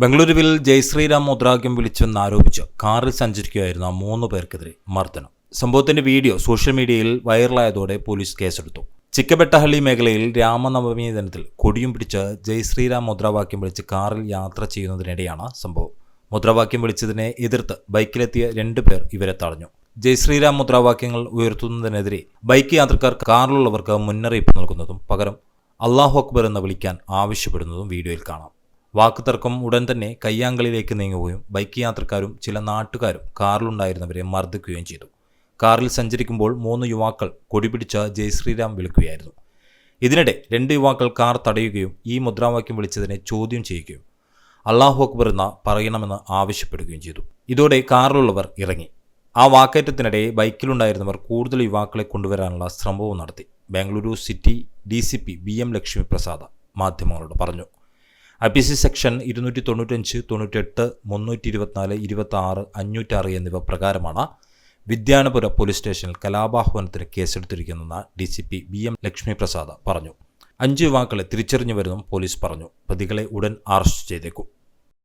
ബംഗളൂരുവിൽ ജയ്ശ്രീരാം മുദ്രാവാക്യം വിളിച്ചെന്നാരോപിച്ച് കാറിൽ സഞ്ചരിക്കുകയായിരുന്ന മൂന്ന് പേർക്കെതിരെ മർദ്ദനം. സംഭവത്തിന്റെ വീഡിയോ സോഷ്യൽ മീഡിയയിൽ വൈറലായതോടെ പോലീസ് കേസെടുത്തു. ചിക്കബെട്ടഹള്ളി മേഖലയിൽ രാമനവമി ദിനത്തിൽ കൊടിയും പിടിച്ച് ജയശ്രീറാം മുദ്രാവാക്യം വിളിച്ച് കാറിൽ യാത്ര ചെയ്യുന്നതിനിടെയാണ് സംഭവം. മുദ്രാവാക്യം വിളിച്ചതിനെ എതിർത്ത് ബൈക്കിലെത്തിയ രണ്ടു പേർ ഇവരെ തടഞ്ഞു. ജയശ്രീറാം മുദ്രാവാക്യങ്ങൾ ഉയർത്തുന്നതിനെതിരെ ബൈക്ക് യാത്രക്കാർ കാറിലുള്ളവർക്ക് മുന്നറിയിപ്പ് നൽകുന്നതും പകരം അള്ളാഹു അക്ബർ എന്ന് വിളിക്കാൻ ആവശ്യപ്പെടുന്നതും വീഡിയോയിൽ കാണാം. വാക്കുതർക്കം ഉടൻ തന്നെ കയ്യാങ്കളിലേക്ക് നീങ്ങുകയും ബൈക്ക് യാത്രക്കാരും ചില നാട്ടുകാരും കാറിലുണ്ടായിരുന്നവരെ മർദ്ദിക്കുകയും ചെയ്തു. കാറിൽ സഞ്ചരിക്കുമ്പോൾ മൂന്ന് യുവാക്കൾ കൊടിപിടിച്ച ജയശ്രീരാം വിളിക്കുകയായിരുന്നു. ഇതിനിടെ രണ്ട് യുവാക്കൾ കാർ തടയുകയും ഈ മുദ്രാവാക്യം വിളിച്ചതിനെ ചോദ്യം ചെയ്യുകയും അള്ളാഹു അക്ബർ എന്ന പറയണമെന്ന് ആവശ്യപ്പെടുകയും ചെയ്തു. ഇതോടെ കാറിലുള്ളവർ ഇറങ്ങി. ആ വാക്കേറ്റത്തിനിടെ ബൈക്കിലുണ്ടായിരുന്നവർ കൂടുതൽ യുവാക്കളെ കൊണ്ടുവരാനുള്ള ശ്രമവും നടത്തി. Bengaluru city D C P B M Lakshmi Prasad മാധ്യമങ്ങളോട് പറഞ്ഞു. ഐ പി സി സെക്ഷൻ ഇരുന്നൂറ്റി തൊണ്ണൂറ്റഞ്ച് തൊണ്ണൂറ്റെട്ട് മുന്നൂറ്റി ഇരുപത്തിനാല് ഇരുപത്തി അഞ്ഞൂറ്റാറ് എന്നിവ പ്രകാരമാണ് വിദ്യാനപുര പോലീസ് സ്റ്റേഷനിൽ കലാപാഹ്വാനത്തിന് കേസെടുത്തിരിക്കുന്നതെന്ന് D C P B M Lakshmi Prasad പറഞ്ഞു. അഞ്ച് യുവാക്കളെ തിരിച്ചറിഞ്ഞു വരുന്നു പോലീസ് പറഞ്ഞു. പ്രതികളെ ഉടൻ അറസ്റ്റ് ചെയ്തേക്കും.